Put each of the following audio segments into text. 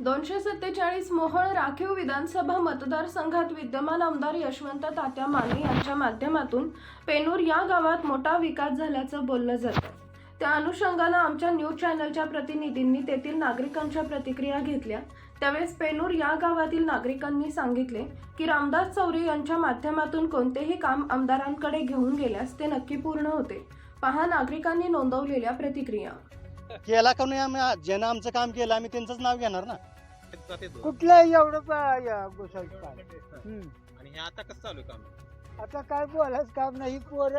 दोनशे सत्तेचाळीस मोहोळ राखीव विधानसभा मतदारसंघात विद्यमान आमदार यशवंत तात्या माने यांच्या माध्यमातून पेनूर या गावात मोठा विकास झाल्याचं बोललं जातं. त्या अनुषंगानं आमच्या न्यूज चॅनलच्या प्रतिनिधींनी तेथील नागरिकांच्या प्रतिक्रिया घेतल्या. त्यावेळेस पेनूर या गावातील नागरिकांनी सांगितले की रामदास चौरे यांच्या माध्यमातून कोणतेही काम आमदारांकडे घेऊन गेल्यास ते नक्की पूर्ण होते. पहा नागरिकांनी नोंदवलेल्या प्रतिक्रिया. केला का नाही आम्ही? ज्यानं आमचं काम केलं आम्ही त्यांचंच नाव घेणार ना. कुठलं एवढं पा- या हम्म. आणि हे आता कसं चालू आहे काम? आता काय बोलायचं काम नाही पोर.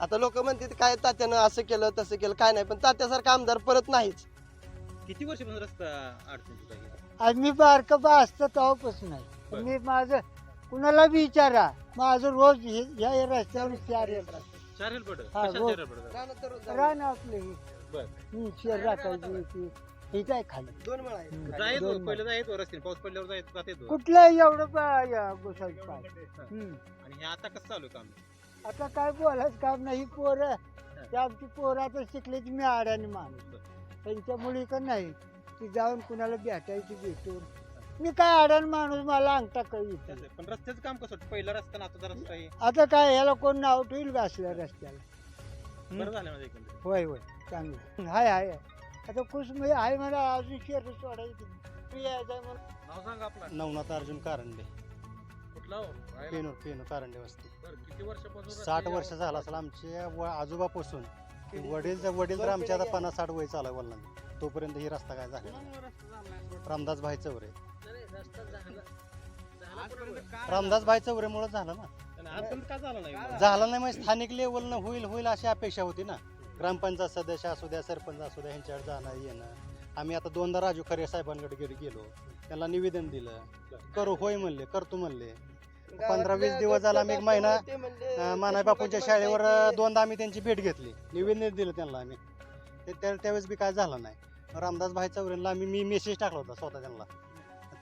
आता लोक म्हणतात काय तात्यानं असं केलं तसं केलं काय नाही. पण तात्यासारखा आमदार परत नाहीच. किती वर्षापासून रस्ता अडचणीत आज मी बारकं बा असतं तेव्हापासून नाही बरं. मी माझं कुणाला बी विचारा माझं रोज हे- ह्या रस्त्यावर चार येत चार हेल्पड हा, रोज. रान आपले बर. शेर राखायची ती. हे काय खाली. दोन वेळा आहे. हम्म. जायत दोन पहिलं जायत पाऊस पडल्यावर जायत जात येतो कुठलं एवढं पा- या गोसावी पाय हम्म. आणि हे आता कसं चालू आहे काम? आता काय बोलायचं काम नाही पोर ते आमची पोरं आता शिकले की मी आड्याने माणूस त्यांच्या मुली का नाही? ती जाऊन कुणाला भेटायची भेटून. मी काय आड्याने माणूस मला अंगठा कळी तसं. पण रस्त्याचं काम कसं होतं? पहिला रस्ता ना आता रस्ता आहे आता काय याला कोण नाव ठेवईल का असल्या रस्त्याला? बरं झालं माझ्या एकंदरीत. होय होय. चांगलं. हाय हाय. आता खुश म्हणजे आहे मला अजून आहे नाव सांगा आपलं. नवनाथ अर्जुन कारंडे. कुठला हो? राहायला? पेनूर पेनूर कारंडे वस्ती. बरं, किती वर्षापासून रस्ता साठ आहे? वर्ष झालं असेल आमचे व- आजोबापासून. वडील वडील तर आमचे आता पन्नास साठ वय चालू वडिलांना तोपर्यंत ही रस्ता काय झाला नाही. रामदास भाई चौरे. रामदास भाई चौरे मुळे झालं ना. आणि आजपर्यंत का झालं नाही? झालं नाही मग स्थानिक लेवलनं होईल होईल अशी अपेक्षा होती ना. ग्रामपंचायत सदस्य असू द्या सरपंच असू द्या ह्यांच्याकडे जाणं येणं. आम्ही आता दोनदा राजू खरे साहेबांकडे गेलो गेलो. त्यांना निवेदन दिलं. करू होय म्हणले करतो म्हणले. पंधरा वीस दिवस झाला आम्ही एक महिना मानाय बापूंच्या शाळेवर दोनदा आम्ही त्यांची भेट घेतली. निवेदन दिलं त्यांना आम्ही. ते त्या- त्यावेळेस बी काय झालं नाही. रामदास भाई चौरेंना आम्ही मी मेसेज टाकला होता स्वतः त्यांना.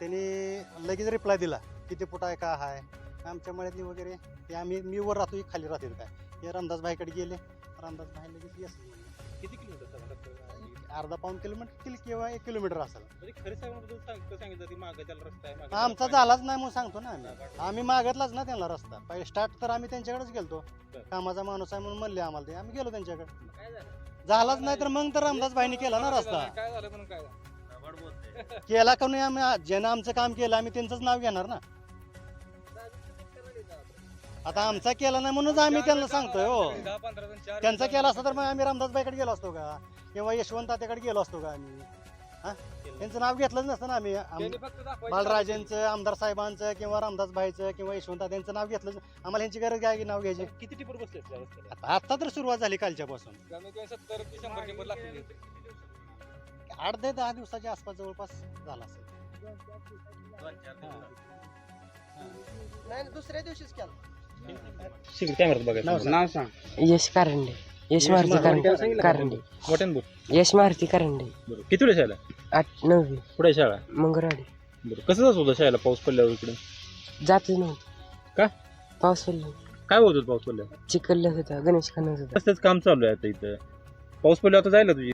त्यांनी लगेच रिप्लाय दिला किती फुट आहे का आहे? आमच्या मळ्यातली वगैरे ते आम्ही मी वर राहतो खाली राहतील काय? हे रामदास भाईकडे गेले. रामदास भाई लगेच येस. किती किलोमीटर? अर्धा पाऊन किलोमीटर किल किंवा एक किलोमीटर असेल. म्हणजे खरे साहेबांबद्दल सांग- सांगितलं की मागे त्याला रस्ता आहे मागे आमचा त्याला झालाच नाही म्हणून सांगतो ना आम्ही. आम्ही मागतलाच ना त्यांना रस्ता. पहिले स्टार्ट तर आम्ही त्यांच्याकडेच गेलतो. बरं. कामाचा माणूस आहे म्हणून म्हणले आम्हाला ते. आम्ही गेलो त्यांच्याकडे. काय झालं? झालाच नाही तर मग तर रामदास भाईने केला ना रस्ता. काय झालं म्हणून काय झालं? वाढ बोलतंय. केला का नाही आम्ही? ज्यानं आमचं काम केलं आम्ही त्यांचंच नाव घेणार ना. आता आमचा केला नाही म्हणूनच आम्ही त्यांना सांगतोय हो. त्यांचा केला असता तर मग आम्ही रामदास भाईकडे गेलो असतो का? किंवा यशवंत तात्याकडे गेलो असतो का आम्ही? हा? त्यांचं नाव घेतलंच नसतं ना आम्ही. आम- बालराजेंचं आमदार साहेबांचं किंवा रामदास भाईचं किंवा यशवंत त्यांचं नाव घेतलं आम्हाला ह्यांची गरज काय की नाव घ्यायची. किती टिपर बसले आता आता तर सुरुवात झाली कालच्यापासून. कमी कमी सत्तर ते शंभर टिपर लागतील आठ ते दहा दिवसाच्या आसपास जवळपास झाला असेल. नाही दुसऱ्या दिवशीच केला. कॅमेरात बघायचं नाव सांग. यश कारंडे. यश मारुती कारंडे कारंडे. मोठ्यान बोल यश मारुती कारंडे. बरं. किती वेळ शाळा आठ नववी. पुढे शाळा? मंगळवाडी बरं. कसं जात होतं शाळेला? पाऊस पडल्यावर इकडे? जातच नव्हतं. का? पाऊस पडला. काय होत होतं पाऊस पडल्यावर? चिखल होता गणेश खानात होता. रस्त्याचं काम चालू आहे आता इथं. पाऊस पडल्यावर आता जायला तुझी?